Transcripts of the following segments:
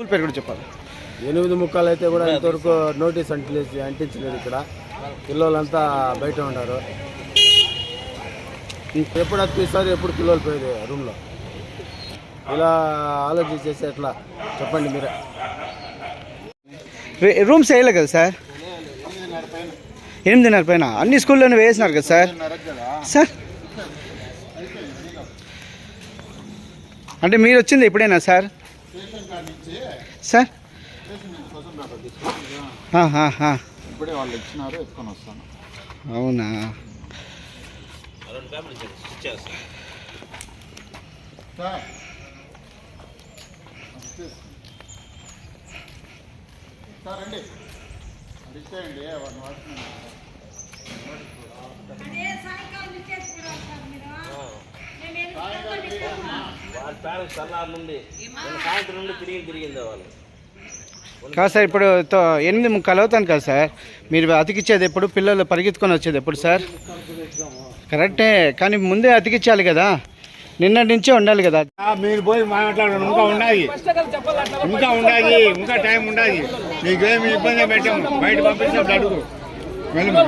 School పేరు కూడా చెప్పాలి. ఎనిమిది ముక్కలు అయితే కూడా ఇంతవరకు నోటీస్ అంటించి అంటించలేదు ఇక్కడ. పిల్లలంతా బయట ఉన్నారు. ఎప్పుడు అతికిస్తారు ఎప్పుడు పిల్లలు పోయేది రూమ్లో? ఇలా ఆలోచించేసి ఎట్లా చెప్పండి మీరే. రూమ్స్ వేయలే కదా సార్? ఎనిమిదిన్నర పైన. అన్ని స్కూల్లోనే వేసినారు కదా సార్? సార్? అంటే మీరు వచ్చింది ఎప్పుడైనా సార్? సార్. ఇప్పుడే వాళ్ళు ఇచ్చినారు ఎత్తుకొని వస్తాను. అవునా? సార్ సార్ రండి. అది ఇచ్చేయండి వన్ వాచ్మెన్ పేరెంట్స్ తెల్లారి నుండి సాయంత్రం నుండి తిరిగి తిరిగిందే వాళ్ళు. కాదు సార్ ఇప్పుడు తో- ఎనిమిది ముక్కలు అవుతాను కదా సార్. మీరు అతికిచ్చేది ఎప్పుడు? పిల్లలు పరిగెత్తుకొని వచ్చేది ఎప్పుడు సార్? కరెక్టే కానీ ముందే అతికిచ్చాలి కదా. నిన్నటి నుంచే ఉండాలి కదా. మీరు పోయి మాట్లాడండి. ఇంకా ఉండాలి ఇంకా ఉండాలి ఇంకా టైం ఉండాలి నీకేమి ఇబ్బంది పెట్టాము బయట పంపించినప్పుడు అడుగు. వెళ్ళమ్మా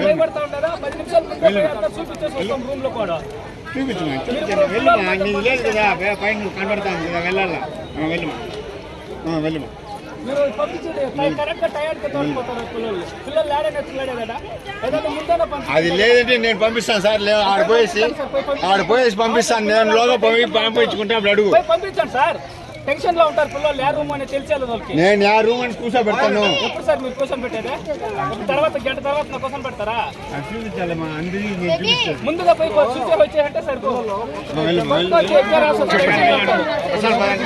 చూపించమా చూపించండి లేదు కదా పైన నువ్వు కనబడతాను కదా వెళ్ళాలా? మీరు పంపించండి. పిల్లలు. పిల్లలు కదా? ఏదైనా అది లేదంటే నేను పంపిస్తాను సార్ లేదు ఆడ పోయేసి ఆడ పోయేసి పంపిస్తాను. నేను లోగా పంపించుకుంటే అప్పుడు అడుగు. పోయి పంపించండి సార్. టెన్షన్లో ఉంటారు పిల్లలు ఏ రూమ్ అని తెలిసేది వాళ్ళకి. నేను ఆ రూమ్ అని కూర్చోబెడతాను. ఎప్పుడు సార్ మీరు క్వశ్చన్ పెట్టేది? తర్వాత గంట తర్వాత నా క్వశ్చన్ పెడతారా? చూపించాలమ్మా అందరికీ ముందుగా పోయి చూసే వచ్చేయంటే సరిపోదు.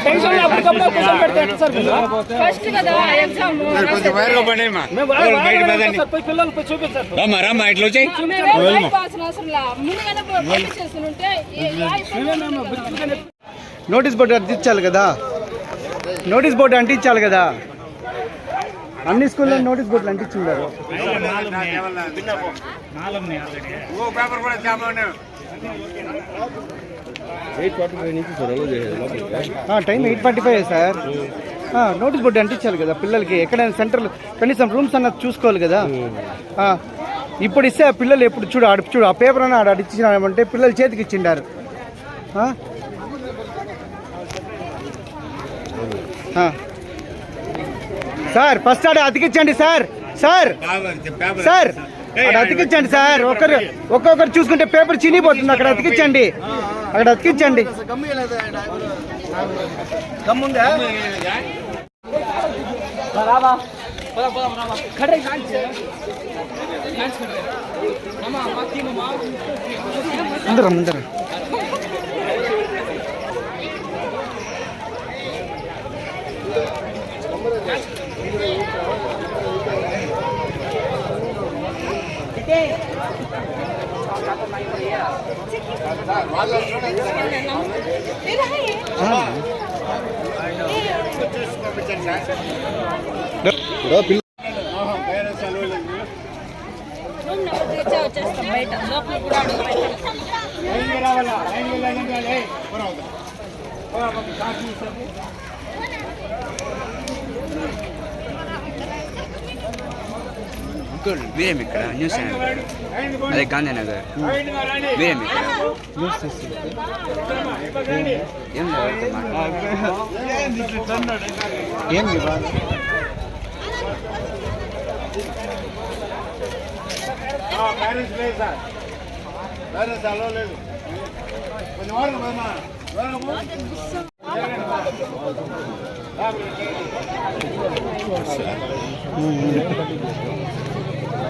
టెన్షన్ అప్పటికప్పుడు సార్? ఫస్ట్ కదా ఎగ్జామ్ కొంచెం పోయి పిల్లలు పోయి చూపించారు రమ్మా రమ్మా ఇట్లా వచ్చాయి. మేము భయపడాల్సిన అవసరం లా? ముందుగానే నోటీస్ బోర్డు అంటించాలి కదా. నోటీస్ బోర్డు అంటించాలి కదా. అన్ని స్కూల్లో నోటీస్ బోర్డులు చేపండి time eight forty five sir. Notice board అంటించాలి కదా పిల్లలకి. ఎక్కడైనా సెంటర్లో కనీసం రూమ్స్ అన్నది చూసుకోవాలి కదా. ఇప్పుడు ఇస్తే ఆ పిల్లలు ఎప్పుడు చూడు ఆడ చూడు ఆ పేపర్ అన్న ఆడ అడిచినామంటే పిల్లలు చేతికి ఇచ్చిండారు ఆ? ఆ. సార్ ఫస్ట్ ఆడ అతికించండి సార్. సార్. సార్ అక్కడ అతికించండి సార్. ఒకరు ఒక్కొక్కరు చూసుకుంటే పేపర్ చినిగిపోతుంది. అక్కడ అతికించండి. అక్కడ అతికించండి. ముందర ముందర. బయట లోపల కూడా అడుగు ఏం లేదు మాట్లాడు. ఏం మీ బాధ పేరెంట్స్ లేదు సార్ పేరెంట్స్ అలో లేదు కొంచెం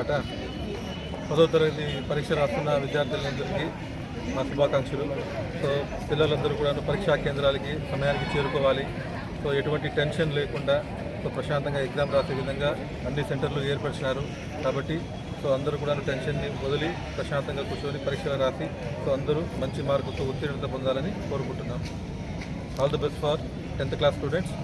కట పదో తరగతి పరీక్ష రాస్తున్న విద్యార్థులందరికీ మా శుభాకాంక్షలు. సో పిల్లలందరూ కూడా పరీక్షా కేంద్రాలకి సమయానికి చేరుకోవాలి. సో ఎటువంటి టెన్షన్ లేకుండా సో ప్రశాంతంగా ఎగ్జామ్ రాసే విధంగా అన్ని సెంటర్లు ఏర్పరిచినారు. కాబట్టి సో అందరూ కూడా టెన్షన్ని వదిలి ప్రశాంతంగా కూర్చొని పరీక్షలు రాసి సో అందరూ మంచి మార్కులతో ఉత్తీర్ణత పొందాలని కోరుకుంటున్నాం. All the best for tenth class students